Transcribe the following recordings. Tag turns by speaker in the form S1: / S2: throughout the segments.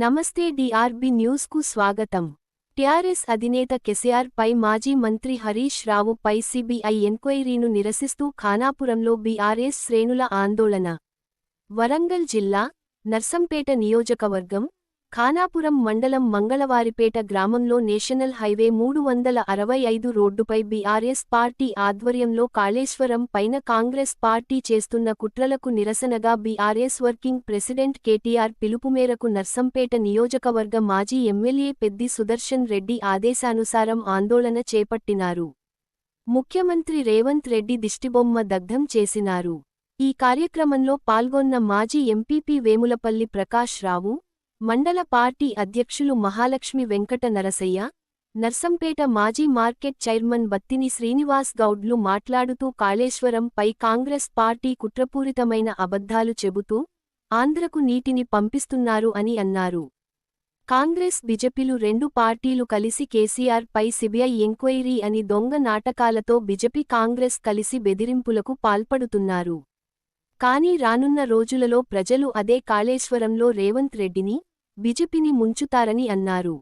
S1: నమస్తే డిఆర్బి న్యూస్కు స్వాగతం. టిఆర్ఎస్ అధినేత కెసిఆర్ పై మాజీ మంత్రి హరీష్ రావు పై సిబిఐ ఎంక్వైరీను నిరసిస్తూ ఖానాపురంలో బీఆర్ఎస్ శ్రేణుల ఆందోళన. వరంగల్ జిల్లా నర్సంపేట నియోజకవర్గం ఖానాపురం మండలం మంగళవారిపేట గ్రామంలో నేషనల్ హైవే మూడు వందల అరవై ఐదు రోడ్డుపై బీఆర్ఎస్ పార్టీ ఆధ్వర్యంలో కాళేశ్వరం పైన కాంగ్రెస్ పార్టీ చేస్తున్న కుట్రలకు నిరసనగా బీఆర్ఎస్ వర్కింగ్ ప్రెసిడెంట్ కేటీఆర్ పిలుపు మేరకు నర్సంపేట నియోజకవర్గ మాజీ ఎమ్మెల్యే పెద్ది సుదర్శన్ రెడ్డి ఆదేశానుసారం ఆందోళన చేపట్టినారు. ముఖ్యమంత్రి రేవంత్ రెడ్డి దిష్టిబొమ్మ దగ్ధం చేసినారు. ఈ కార్యక్రమంలో పాల్గొన్న మాజీ ఎంపీపీ వేములపల్లి ప్రకాష్ రావు మండల పార్టీ అధ్యక్షులు మహాలక్ష్మి వెంకట నరసయ్య నర్సంపేట మాజీ మార్కెట్ చైర్మన్ బత్తిని శ్రీనివాస్ గౌడ్లు మాట్లాడుతూ కాళేశ్వరం పై కాంగ్రెస్ పార్టీ కుట్రపూరితమైన అబద్ధాలు చెబుతూ ఆంధ్రకు నీటిని పంపిస్తున్నారు అని అన్నారు. కాంగ్రెస్ బిజెపిలు రెండు పార్టీలు కలిసి కేసీఆర్పై సిబిఐ ఎంక్వైరీ అని దొంగ నాటకాలతో బిజెపి కాంగ్రెస్ కలిసి బెదిరింపులకు పాల్పడుతున్నారు. కానీ రానున్న రోజులలో ప్రజలు అదే కాళేశ్వరంలో రేవంత్ రెడ్డిని బిజెపిని ముంచుతారని అన్నారు.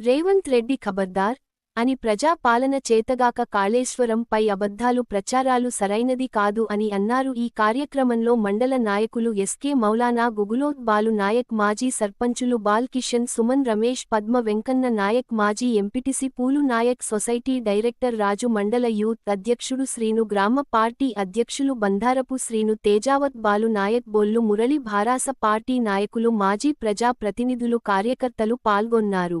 S1: రేవంత్ రెడ్డి ఖబర్దార్ అని ప్రజా పాలన చేతగాక కాళేశ్వరం పై అబద్ధాలు ప్రచారాలు సరైనది కాదు అని అన్నారు. ఈ కార్యక్రమంలో మండల నాయకులు ఎస్కే మౌలానా గుగులోత్ బాలు నాయక్ మాజీ సర్పంచులు బాల్ కిషన్ సుమన్ రమేష్ పద్మ వెంకన్న నాయక్ మాజీ ఎంపిటిసి పూలు నాయక్ సొసైటీ డైరెక్టర్ రాజు మండల యూత్ అధ్యక్షుడు శ్రీను గ్రామ పార్టీ అధ్యక్షులు బంధారపు శ్రీను తేజావత్ బాలు నాయక్ బొల్లు మురళి భారాస పార్టీ నాయకులు మాజీ ప్రజా ప్రతినిధులు కార్యకర్తలు పాల్గొన్నారు.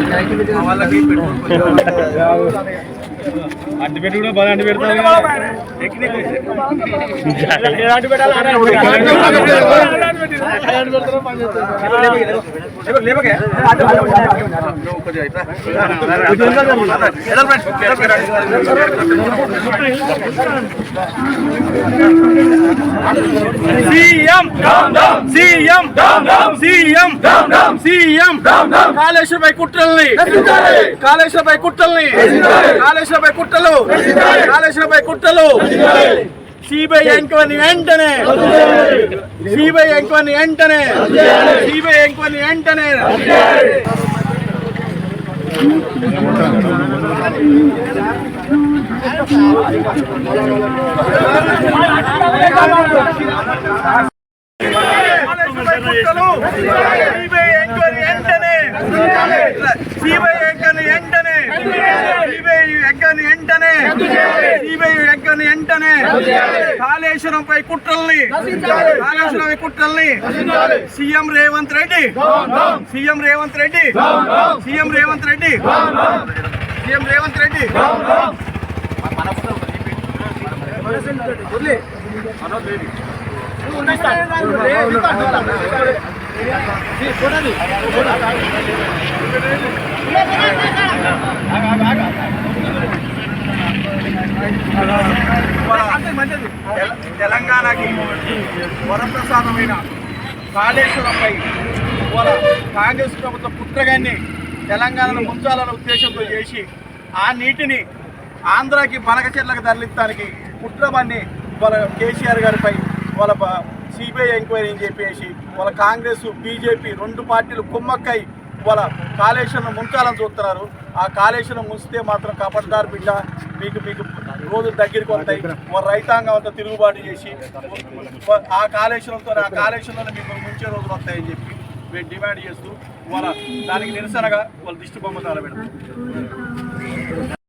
S2: అడ్డు పెట్టి కూడా బాగా అడ్డు పెడతాను సీఎం సీఎం సీఎం సీఎం కాళేశ్వరపై కుట్రల్ని కాళేశ్వరపై కుట్రల్ని. కాళేశ్వరపై కుట్రలు. కాళేశ్వరపై కుట్రలు. సిబిఐ ఎంక్వైరీ వెంటనే. సిబిఐ ఎంక్వైరీ వెంటనే. సిబిఐ ఎంక్వైరీ వెంటనే. సిబిఐ సిబిఐ ఎంక్వైరీ వెంటనే సిబిఐ ఎంక్వైరీ వెంటనే సిబిఐ ఎంక్వైరీ వెంటనే కాళేశ్వరంపై కుట్రల్ని Kaleshwaram కుట్రల్ని CM Revanth Reddy CM Revanth Reddy CM Revanth Reddy CM Revanth Reddy. తెల- వరప్రసాదమైన కాళేశ్వరంపై ఇవాళ కాంగ్రెస్ ప్రభుత్వ పుత్రగాన్ని తెలంగాణను ముంచాలన్న ఉద్దేశంతో చేసి ఆ నీటిని ఆంధ్రాకి బనకచెర్లకు తరలించడానికి కుట్రమని వాళ్ళ కేసీఆర్ గారిపై వాళ్ళ సిబిఐ ఎంక్వైరీ అని చెప్పేసి వాళ్ళ కాంగ్రెస్ బీజేపీ రెండు పార్టీలు కుమ్మక్కై వాళ్ళ కాళేశ్వరం ముంచాలని చూస్తున్నారు. ఆ కాళేశ్వరం ముంచితే మాత్రం కబడ్దార్ బిడ్డ మీకు మీకు రోజులు దగ్గరికి వస్తాయి. వాళ్ళ రైతాంగం అంతా తిరుగుబాటు చేసి ఆ కాళేశ్వరంతో ఆ కాళేశ్వరంలో మీకు ముంచే రోజులు వస్తాయని చెప్పి మేము డిమాండ్ చేస్తూ వాళ్ళ దానికి నిరసనగా వాళ్ళ దిష్టి బొమ్మ తగలబెడతాం